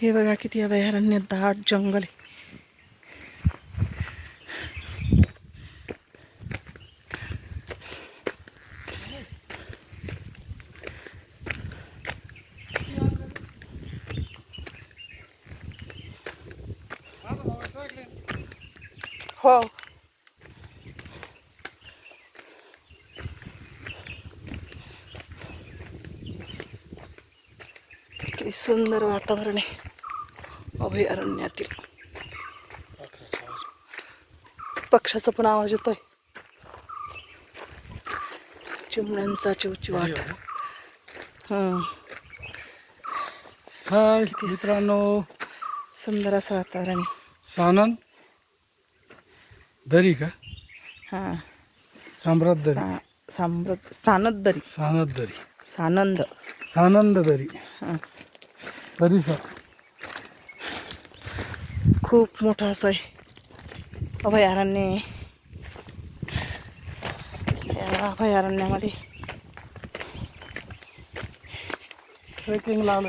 हे बघा किती अभयारण्य दाट जंगल आहे. हो. किती सुंदर वातावरण आहे. अभयारण्यातील पक्ष्याचा पण आवाज येतोय. चिमण्यांचा चिवचिवाट हं. हाय मित्रांनो. सुंदर असं वातावरण आहे. सानंद दरी का? हां. साम्राट दरी. साम्रत सानद दरी सानद दरी सानंद दरी हां परिसर खूप मोठं असं आहे. अभयारण्य आहे. या अभयारण्यामध्ये. ट्रेकिंगला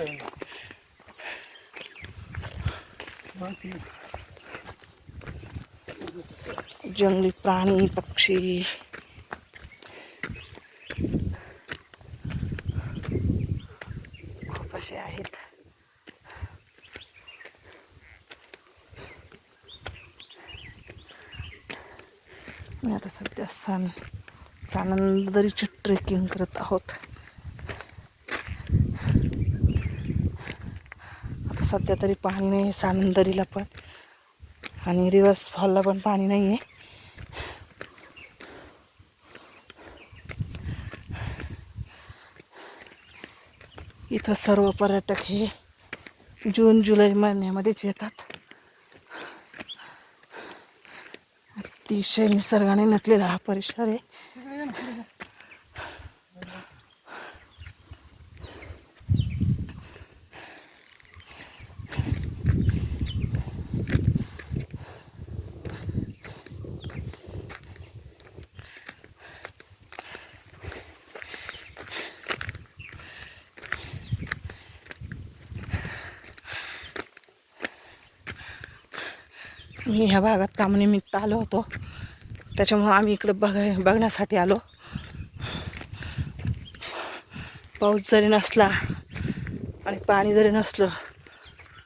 जंगली प्राणी पक्षी. खूप असे आहेत. मी आता सध्या सान सानंदरीची ट्रेकिंग करत आहोत. आता सध्या तरी पाणी नाही आहे सानंदरीला पण. आणि रिव्हर्स फॉलला पण पाणी नाही आहे इथं सर्व पर्यटक हे जून जुलै महिन्यामध्येच येतात. अतिशय निसर्गाने नटलेला हा परिसर आहे. मी ह्या भागात कामानिमित्त आलो होतो. त्याच्यामुळं आम्ही इकडं बघाय बघण्यासाठी आलो. पाऊस जरी नसला आणि पाणी जरी नसलं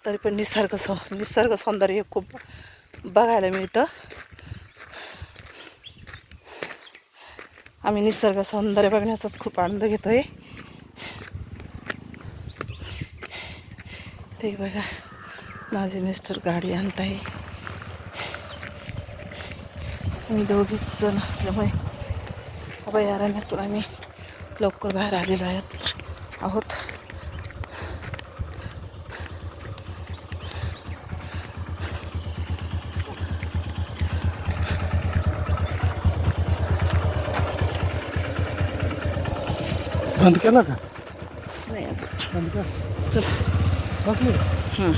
तरी पण निसर्ग सौ निसर्ग सौंदर्य खूप बघायला मिळतं. आम्ही निसर्ग सौंदर्य बघण्याचाच खूप आनंद घेतोय. ते बघा माझे मिस्टर गाडी आणत आहे आम्ही दोघीच जण असल्यामुळे अभयारण्यातून आम्ही लवकर बाहेर आलेलो आहेत आहोत बंद केला का नाही अजून बंद कर चला बसले हां